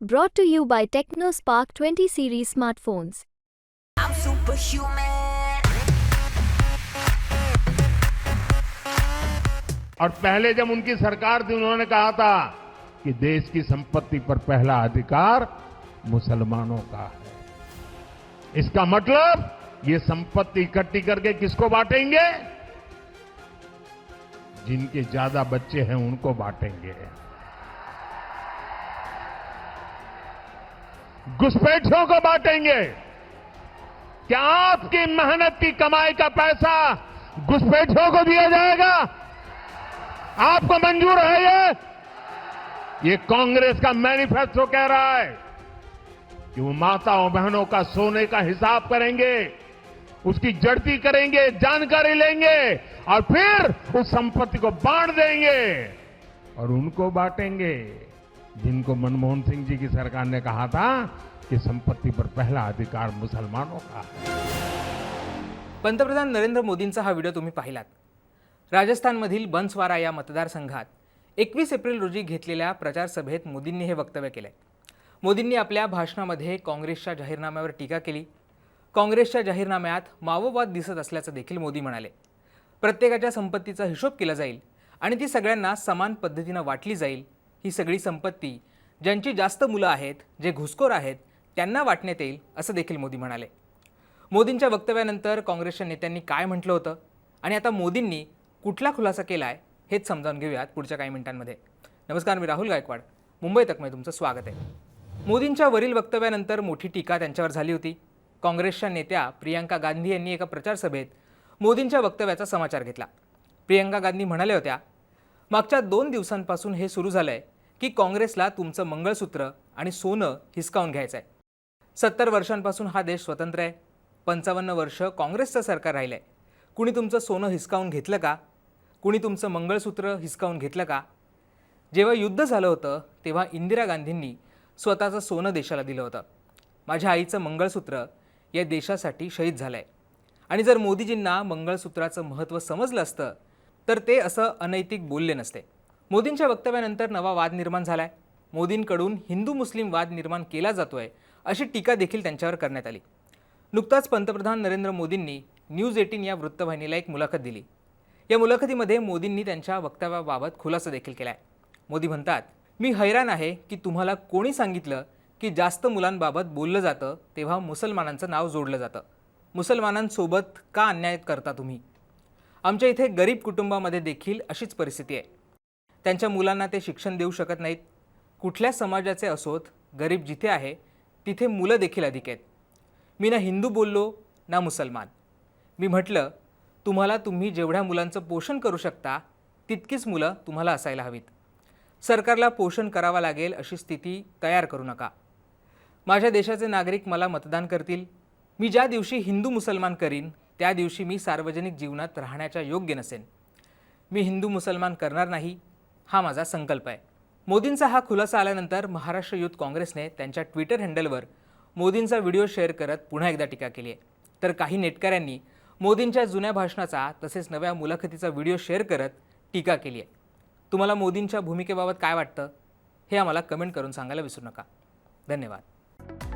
Brought to you by TechnoSpark 20 series smartphones. I'm superhuman. और पहले जब उनकी सरकार थी उन्होंने कहा था कि देश की संपत्ति पर पहला अधिकार मुसलमानों का है इसका मतलब ये संपत्ति इकट्ठी करके किसको बांटेंगे जिनके ज़्यादा बच्चे हैं उनको बांटेंगे घुसपैठियों को बांटेंगे। क्या आपकी मेहनत की कमाई का पैसा घुसपैठियों को दिया जाएगा? आपको मंजूर है ये? ये कांग्रेस का मैनिफेस्टो कह रहा है कि वो माताओं बहनों का सोने का हिसाब करेंगे, उसकी जड़ती करेंगे, जानकारी लेंगे और फिर उस संपत्ति को बांट देंगे और उनको बांटेंगे। जिनको मनमोहन सिंह जी की सरकार ने कहा था कि संपत्ति पर पहला अधिकार मुसलमानों का है। पंतप्रधान नरेंद्र मोदींचा हा व्हिडिओ तुम्ही पाहिलात. राजस्थानमधील बन्सवारा या मतदारसंघात एकवीस एप्रिल रोजी घेतलेल्या प्रचार सभेत मोदींनी हे वक्तव्य केले मोदींनी आपल्या भाषणामध्ये काँग्रेसच्या जाहीरनाम्यावर टीका केली. काँग्रेसच्या जाहीरनाम्यात माओवाद दिसत असल्याचं देखील मोदी म्हणाले. प्रत्येकाच्या संपत्तीचा हिशोब केला जाईल आणि ती सगळ्यांना समान पद्धतीनं वाटली जाईल ही सगळी संपत्ती ज्यांची जास्त मुलं आहेत जे घुसखोर आहेत त्यांना वाटण्यात येईल असं देखील मोदी म्हणाले. मोदींच्या वक्तव्यानंतर काँग्रेसच्या नेत्यांनी काय म्हटलं होतं? आणि आता मोदींनी कुठला खुलासा केला आहे हेच समजावून घेऊयात पुढच्या काही मिनिटांमध्ये. नमस्कार मी राहुल गायकवाड. मुंबई तकमध्ये तुमचं स्वागत आहे. मोदींच्या वरील वक्तव्यानंतर मोठी टीका त्यांच्यावर झाली होती. काँग्रेसच्या नेत्या प्रियंका गांधी यांनी एका प्रचार सभेत मोदींच्या वक्तव्याचा समाचार घेतला. प्रियंका गांधी म्हणाल्या होत्या मागच्या दोन दिवसांपासून हे सुरू झालं आहे की काँग्रेसला तुमचं मंगळसूत्र आणि सोनं हिसकावून घ्यायचं आहे सत्तर वर्षांपासून हा देश स्वतंत्र आहे. पंचावन्न वर्ष काँग्रेसचं सरकार राहिलं आहे कुणी तुमचं सोनं हिसकावून घेतलं का? कुणी तुमचं मंगळसूत्र हिसकावून घेतलं का? जेव्हा युद्ध झालं होतं तेव्हा इंदिरा गांधींनी स्वतःचं सोनं देशाला दिलं होतं. माझ्या आईचं मंगळसूत्र या देशासाठी शहीद झालं आहे आणि जर मोदीजींना मंगळसूत्राचं महत्त्व समजलं असतं तर ते असं अनैतिक बोलले नसते. मोदींच्या वक्तव्यानंतर नवा वाद निर्माण झाला आहे मोदींकडून हिंदू मुस्लिम वाद निर्माण केला जातो आहे अशी टीका देखील त्यांच्यावर करण्यात आली. नुकताच पंतप्रधान नरेंद्र मोदींनी न्यूज एटीन या वृत्तवाहिनीला एक मुलाखत दिली. या मुलाखतीमध्ये मोदींनी त्यांच्या वक्तव्याबाबत खुलासा देखील केला आहे मोदी म्हणतात मी हैराण आहे की तुम्हाला कोणी सांगितलं की जास्त मुलांबाबत बोललं जातं तेव्हा मुसलमानांचं नाव जोडलं जातं. मुसलमानांसोबत का अन्याय करता तुम्ही? आमच्या इथे गरीब कुटुंबामध्ये देखील अशीच परिस्थिती आहे. त्यांच्या मुलांना ते शिक्षण देऊ शकत नाहीत. कुठल्या समाजाचे असोत गरीब जिथे आहे तिथे मुलं देखील अधिक आहेत. मी ना हिंदू बोललो ना मुसलमान. मी म्हटलं तुम्हाला तुम्ही जेवढ्या मुलांचं पोषण करू शकता तितकीच मुलं तुम्हाला असायला हवीत. सरकारला पोषण करावा लागेल अशी स्थिती तयार करू नका. माझ्या देशाचे नागरिक मला मतदान करतील. मी ज्या दिवशी हिंदू मुसलमान करीन त्या दिवशी मी सार्वजनिक जीवनात राहण्याच्या योग्य नसेन. मी हिंदू मुसलमान करणार नाही हा माझा संकल्प आहे. मोदींचा हा खुलासा आल्यानंतर महाराष्ट्र युथ काँग्रेसने त्यांच्या ट्विटर हँडलवर मोदींचा व्हिडिओ शेअर करत पुन्हा एकदा टीका केली आहे. तर काही नेटकऱ्यांनी मोदींच्या जुन्या भाषणाचा तसेच नव्या मुलाखतीचा व्हिडिओ शेअर करत टीका केली आहे. तुम्हाला मोदींच्या भूमिकेबाबत काय वाटतं हे आम्हाला कमेंट करून सांगायला विसरू नका. धन्यवाद.